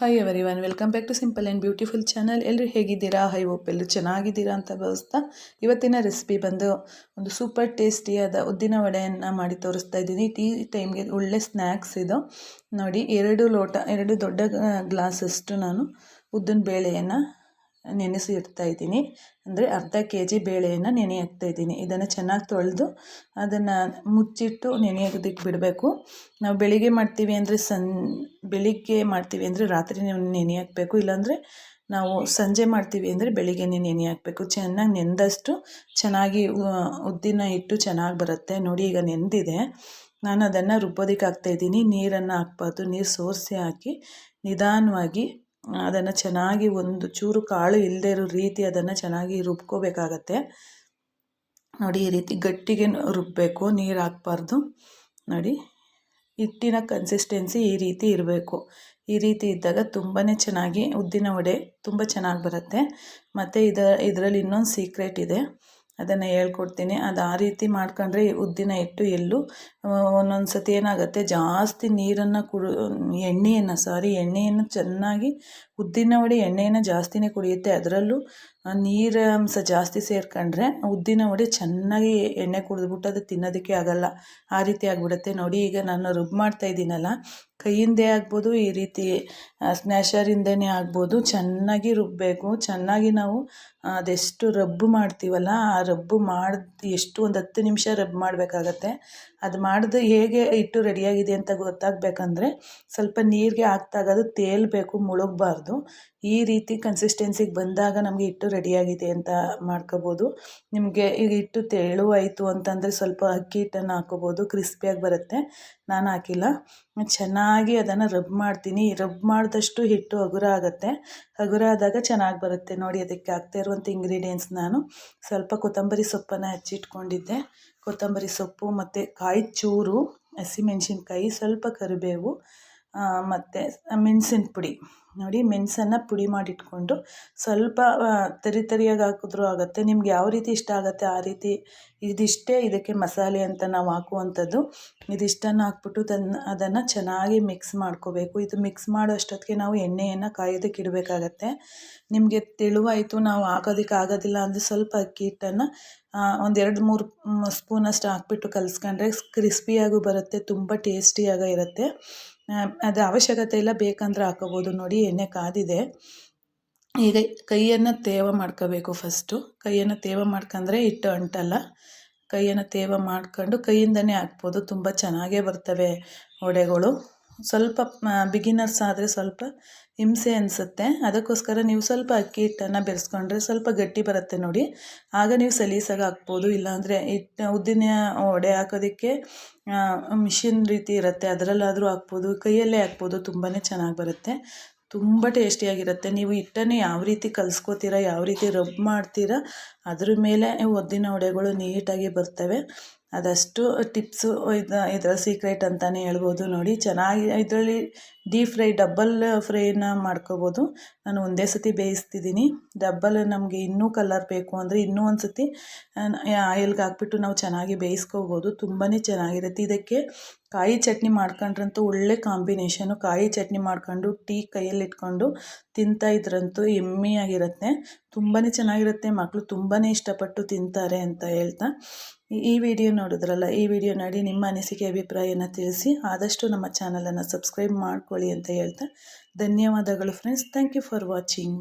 Hi everyone welcome back to simple and beautiful channel ಎಲ್ಲರೂ ಹೇಗಿದ್ದೀರಾ? High hope ಎಲ್ಲರೂ ಚೆನ್ನಾಗಿದ್ದೀರಾ ಅಂತ ಭಾವಿಸ್ತಾ ಇವತ್ತಿನ ರೆಸಿಪಿ ಬಂದು ಒಂದು ಸೂಪರ್ ಟೇಸ್ಟಿಯಾದ ಉದ್ದಿನ ವಡೆಯನ್ನು ಮಾಡಿ ತೋರಿಸ್ತಾ ಇದ್ದೀನಿ. ಟೀ ಟೈಮ್ಗೆ ಒಳ್ಳೆ ಸ್ನ್ಯಾಕ್ಸ್ ಇದು. ನೋಡಿ, ಎರಡು ಲೋಟ, ಎರಡು ದೊಡ್ಡ ಗ್ಲಾಸಷ್ಟು ನಾನು ಉದ್ದಿನ ಬೇಳೆಯನ್ನು ನೆನೆಸಿ ಇಡ್ತಾ ಇದ್ದೀನಿ. ಅಂದರೆ ಅರ್ಧ ಕೆ ಜಿ ಬೇಳೆಯನ್ನು ನೆನೆ ಹಾಕ್ತಾ ಇದ್ದೀನಿ. ಇದನ್ನು ಚೆನ್ನಾಗಿ ತೊಳೆದು ಅದನ್ನು ಮುಚ್ಚಿಟ್ಟು ನೆನೆಯೋದಕ್ಕೆ ಬಿಡಬೇಕು. ನಾವು ಬೆಳಿಗ್ಗೆ ಮಾಡ್ತೀವಿ ಅಂದರೆ ಸನ್ ಬೆಳಿಗ್ಗೆ ಮಾಡ್ತೀವಿ ಅಂದರೆ ರಾತ್ರಿ ನೆನೆ ಹಾಕಬೇಕು ಇಲ್ಲಾಂದರೆ ನಾವು ಸಂಜೆ ಮಾಡ್ತೀವಿ ಅಂದರೆ ಬೆಳಿಗ್ಗೆನೇ ನೆನೆ ಹಾಕಬೇಕು ಚೆನ್ನಾಗಿ ನೆಂದಷ್ಟು ಚೆನ್ನಾಗಿ ಉದ್ದಿನ ಹಿಟ್ಟು ಚೆನ್ನಾಗಿ ಬರುತ್ತೆ. ನೋಡಿ ಈಗ ನೆಂದಿದೆ. ನಾನು ಅದನ್ನು ರುಬ್ಬೋದಕ್ಕೆ ಹಾಕ್ತಾಯಿದ್ದೀನಿ ನೀರನ್ನು ಹಾಕ್ಬಾರ್ದು. ನೀರು ಸೋರಿಸಿ ಹಾಕಿ ನಿಧಾನವಾಗಿ ಅದನ್ನು ಚೆನ್ನಾಗಿ ಒಂದು ಚೂರು ಕಾಳು ಇಲ್ಲದೇ ಇರೋ ರೀತಿ ಅದನ್ನು ಚೆನ್ನಾಗಿ ರುಬ್ಕೋಬೇಕಾಗತ್ತೆ. ನೋಡಿ, ಈ ರೀತಿ ಗಟ್ಟಿಗೆ ರುಬ್ಬಬೇಕು ನೀರು ಹಾಕ್ಬಾರ್ದು. ನೋಡಿ, ಹಿಟ್ಟಿನ ಕನ್ಸಿಸ್ಟೆನ್ಸಿ ಈ ರೀತಿ ಇರಬೇಕು. ಈ ರೀತಿ ಇದ್ದಾಗ ತುಂಬಾ ಚೆನ್ನಾಗಿ ಉದ್ದಿನ ವಡೆ ತುಂಬ ಚೆನ್ನಾಗಿ ಬರುತ್ತೆ. ಮತ್ತು ಇದ, ಇದರಲ್ಲಿ ಇನ್ನೊಂದು ಸೀಕ್ರೆಟ್ ಇದೆ. ಅದನ್ನು ಹೇಳ್ಕೊಡ್ತೀನಿ. ಅದು ಆ ರೀತಿ ಮಾಡ್ಕೊಂಡ್ರೆ ಉದ್ದಿನ ಹಿಟ್ಟು ಎಲ್ಲೂ ಒಂದೊಂದು ಸತಿ ಏನಾಗುತ್ತೆ, ಜಾಸ್ತಿ ನೀರನ್ನು ಕುಡು, ಎಣ್ಣೆಯನ್ನು, ಸಾರಿ, ಎಣ್ಣೆಯನ್ನು ಚೆನ್ನಾಗಿ, ಉದ್ದಿನ ವಡೆ ಎಣ್ಣೆಯನ್ನು ಜಾಸ್ತಿನೇ ಕುಡಿಯುತ್ತೆ. ಅದರಲ್ಲೂ ನೀರಂಶ ಜಾಸ್ತಿ ಸೇರ್ಕೊಂಡ್ರೆ ಉದ್ದಿನ ವಡೆ ಚೆನ್ನಾಗಿ ಎಣ್ಣೆ ಕುಡಿದ್ಬಿಟ್ಟು ಅದು ತಿನ್ನೋದಕ್ಕೆ ಆಗೋಲ್ಲ. ಆ ರೀತಿ ಆಗಿಬಿಡುತ್ತೆ. ನೋಡಿ ಈಗ ನಾನು ರುಬ್ ಮಾಡ್ತಾ ಇದ್ದೀನಲ್ಲ ಕೈಯಿಂದೇ ಆಗ್ಬೋದು, ಈ ರೀತಿ ಸ್ಮ್ಯಾಷರಿಂದನೇ ಆಗ್ಬೋದು. ಚೆನ್ನಾಗಿ ರುಬ್ಬಬೇಕು ಚೆನ್ನಾಗಿ ನಾವು ಅದೆಷ್ಟು ರಬ್ಬು ಮಾಡ್ತೀವಲ್ಲ, ಆ ರಬ್ಬು ಮಾಡಿ ಎಷ್ಟು ಒಂದು ಹತ್ತು ನಿಮಿಷ ರಬ್ ಮಾಡಬೇಕಾಗತ್ತೆ. ಅದು ಮಾಡಿದ್ರೆ ಹೇಗೆ ಹಿಟ್ಟು ರೆಡಿಯಾಗಿದೆ ಅಂತ ಗೊತ್ತಾಗಬೇಕಂದ್ರೆ, ಸ್ವಲ್ಪ ನೀರಿಗೆ ಹಾಕ್ದಾಗ ಅದು ತೇಲಬೇಕು ಮುಳುಗಬಾರ್ದು. ಈ ರೀತಿ ಕನ್ಸಿಸ್ಟೆನ್ಸಿಗೆ ಬಂದಾಗ ನಮಗೆ ಹಿಟ್ಟು ರೆಡಿಯಾಗಿದೆ ಅಂತ ಮಾಡ್ಕೋಬೋದು. ನಿಮಗೆ ಈಗ ಹಿಟ್ಟು ತೆಳುವಾಯಿತು ಅಂತಂದರೆ ಸ್ವಲ್ಪ ಅಕ್ಕಿ ಹಿಟ್ಟನ್ನು ಹಾಕೋಬೋದು ಕ್ರಿಸ್ಪಿಯಾಗಿ ಬರುತ್ತೆ. ನಾನು ಹಾಕಿಲ್ಲ. ಚೆನ್ನಾಗಿ ಅದನ್ನು ರಬ್ ಮಾಡ್ತೀನಿ. ರಬ್ ಮಾಡಿದಷ್ಟು ಹಿಟ್ಟು ಹಗುರ ಆಗುತ್ತೆ. ಹಗುರ ಆದಾಗ ಚೆನ್ನಾಗಿ ಬರುತ್ತೆ ನೋಡಿ, ಅದಕ್ಕೆ ಆಗ್ತಾ ಇರುವಂಥ ಇಂಗ್ರೀಡಿಯೆಂಟ್ಸ್ ನಾನು. ಸ್ವಲ್ಪ ಕೊತ್ತಂಬರಿ ಸೊಪ್ಪನ್ನು ಹಚ್ಚಿಟ್ಕೊಂಡಿದ್ದೆ. ಕೊತ್ತಂಬರಿ ಸೊಪ್ಪು ಮತ್ತು ಕಾಯಿ ಚೂರು, ಹಸಿಮೆಣಸಿನ್ಕಾಯಿ, ಸ್ವಲ್ಪ ಕರಿಬೇವು ಮತ್ತು ಮೆಣಸಿನ ಪುಡಿ ನೋಡಿ ಮೆಣಸನ್ನು ಪುಡಿ ಮಾಡಿಟ್ಕೊಂಡು ಸ್ವಲ್ಪ ತರಿ ತರಿಯಾಗಿ ಹಾಕಿದ್ರೂ ಆಗುತ್ತೆ. ನಿಮ್ಗೆ ಯಾವ ರೀತಿ ಇಷ್ಟ ಆಗುತ್ತೆ ಆ ರೀತಿ ಇದಿಷ್ಟೇ ಇದಕ್ಕೆ ಮಸಾಲೆ ಅಂತ ನಾವು ಹಾಕುವಂಥದ್ದು. ಇದಿಷ್ಟನ್ನು ಹಾಕ್ಬಿಟ್ಟು ತನ್ನ ಅದನ್ನು ಚೆನ್ನಾಗಿ ಮಿಕ್ಸ್ ಮಾಡ್ಕೋಬೇಕು. ಇದು ಮಿಕ್ಸ್ ಮಾಡೋ ಅಷ್ಟೊತ್ತಿಗೆ ನಾವು ಎಣ್ಣೆಯನ್ನು ಕಾಯೋದಕ್ಕೆ ಇಡಬೇಕಾಗತ್ತೆ. ನಿಮಗೆ ತೆಳುವಾಯಿತು, ನಾವು ಹಾಕೋದಕ್ಕೆ ಆಗೋದಿಲ್ಲ ಅಂದರೆ ಸ್ವಲ್ಪ ಅಕ್ಕಿ ಹಿಟ್ಟನ್ನು ಒಂದು ಎರಡು ಮೂರು ಸ್ಪೂನಷ್ಟು ಹಾಕ್ಬಿಟ್ಟು ಕಲಿಸ್ಕೊಂಡ್ರೆ ಕ್ರಿಸ್ಪಿಯಾಗೂ ಬರುತ್ತೆ, ತುಂಬ ಟೇಸ್ಟಿಯಾಗ ಇರುತ್ತೆ. ಅದು ಅವಶ್ಯಕತೆ ಇಲ್ಲ, ಬೇಕಂದ್ರೆ ಹಾಕೋಬೋದು. ನೋಡಿ ಎಣ್ಣೆ ಕಾದಿದೆ. ಈಗ ಕೈಯನ್ನು ತೇವ ಮಾಡ್ಕೋಬೇಕು ಫಸ್ಟು ಕೈಯನ್ನು ತೇವ ಮಾಡ್ಕೊಂಡ್ರೆ ಹಿಟ್ಟು ಅಂಟಲ್ಲ. ಕೈಯನ್ನು ತೇವ ಮಾಡ್ಕೊಂಡು ಕೈಯಿಂದನೇ ಹಾಕ್ಬೋದು. ತುಂಬ ಚೆನ್ನಾಗೇ ಬರ್ತವೆ ವಡೆಗಳು. ಸ್ವಲ್ಪ ಬಿಗಿನರ್ಸ್ ಆದರೆ ಸ್ವಲ್ಪ ಹಿಂಸೆ ಅನಿಸುತ್ತೆ. ಅದಕ್ಕೋಸ್ಕರ ನೀವು ಸ್ವಲ್ಪ ಅಕ್ಕಿ ಹಿಟ್ಟನ್ನು ಬೆರೆಸ್ಕೊಂಡ್ರೆ ಸ್ವಲ್ಪ ಗಟ್ಟಿ ಬರುತ್ತೆ ನೋಡಿ. ಆಗ ನೀವು ಸಲೀಸಾಗಿ ಹಾಕ್ಬೋದು. ಇಲ್ಲಾಂದರೆ ಹಿಟ್ಟು ಉದ್ದಿನ ವಡೆ ಹಾಕೋದಕ್ಕೆ ಮಿಷಿನ್ ರೀತಿ ಇರುತ್ತೆ. ಅದರಲ್ಲಾದರೂ ಹಾಕ್ಬೋದು. ಕೈಯಲ್ಲೇ ಹಾಕ್ಬೋದು. ತುಂಬಾ ಚೆನ್ನಾಗಿ ಬರುತ್ತೆ. ತುಂಬ ಟೇಸ್ಟಿಯಾಗಿರುತ್ತೆ ನೀವು ಹಿಟ್ಟನ್ನು ಯಾವ ರೀತಿ ಕಲಿಸ್ಕೋತೀರ, ಯಾವ ರೀತಿ ರಬ್ ಮಾಡ್ತೀರಾ, ಅದ್ರ ಮೇಲೆ ಒದ್ದಿನ ವಡೆಗಳು ನೀಟಾಗಿ ಬರ್ತವೆ. ಅದಷ್ಟು ಟಿಪ್ಸು ಇದು ಇದರ ಸೀಕ್ರೆಟ್ ಅಂತಲೇ ಹೇಳ್ಬೋದು ನೋಡಿ. ಚೆನ್ನಾಗಿ ಇದರಲ್ಲಿ ಡೀಪ್ ಫ್ರೈ ಡಬ್ಬಲ್ ಫ್ರೈನ ಮಾಡ್ಕೋಬೋದು. ನಾನು ಒಂದೇ ಸತಿ ಬೇಯಿಸ್ತಿದ್ದೀನಿ. ಡಬ್ಬಲ್ ನಮಗೆ ಇನ್ನೂ ಕಲರ್ ಬೇಕು ಅಂದರೆ ಇನ್ನೂ ಒಂದು ಸತಿ ಆಯಿಲ್ಗೆ ಹಾಕ್ಬಿಟ್ಟು ನಾವು ಚೆನ್ನಾಗಿ ಬೇಯಿಸ್ಕೋಬೋದು. ತುಂಬಾ ಚೆನ್ನಾಗಿರುತ್ತೆ. ಇದಕ್ಕೆ ಕಾಯಿ ಚಟ್ನಿ ಮಾಡ್ಕೊಂಡ್ರಂತೂ ಒಳ್ಳೆ ಕಾಂಬಿನೇಷನು. ಕಾಯಿ ಚಟ್ನಿ ಮಾಡ್ಕೊಂಡು, ಟೀ ಕೈಯಲ್ಲಿ ಇಟ್ಕೊಂಡು ತಿಂತಾ ಇದ್ರಂತೂ ಎಮ್ಮಿಯಾಗಿರುತ್ತೆ. ತುಂಬಾ ಚೆನ್ನಾಗಿರುತ್ತೆ. ಮಕ್ಕಳು ತುಂಬಾ ಇಷ್ಟಪಟ್ಟು ತಿಂತಾರೆ ಅಂತ ಹೇಳ್ತಾ. ಈ ವಿಡಿಯೋ ನೋಡಿದ್ರಲ್ಲ, ಈ ವಿಡಿಯೋ ನೋಡಿ ನಿಮ್ಮ ಅನಿಸಿಕೆ, ಅಭಿಪ್ರಾಯನ ತಿಳಿಸಿ. ಆದಷ್ಟು ನಮ್ಮ ಚಾನಲನ್ನು ಸಬ್ಸ್ಕ್ರೈಬ್ ಅಂತ ಹೇಳ್ತಾ ಧನ್ಯವಾದಗಳು friends thank you for watching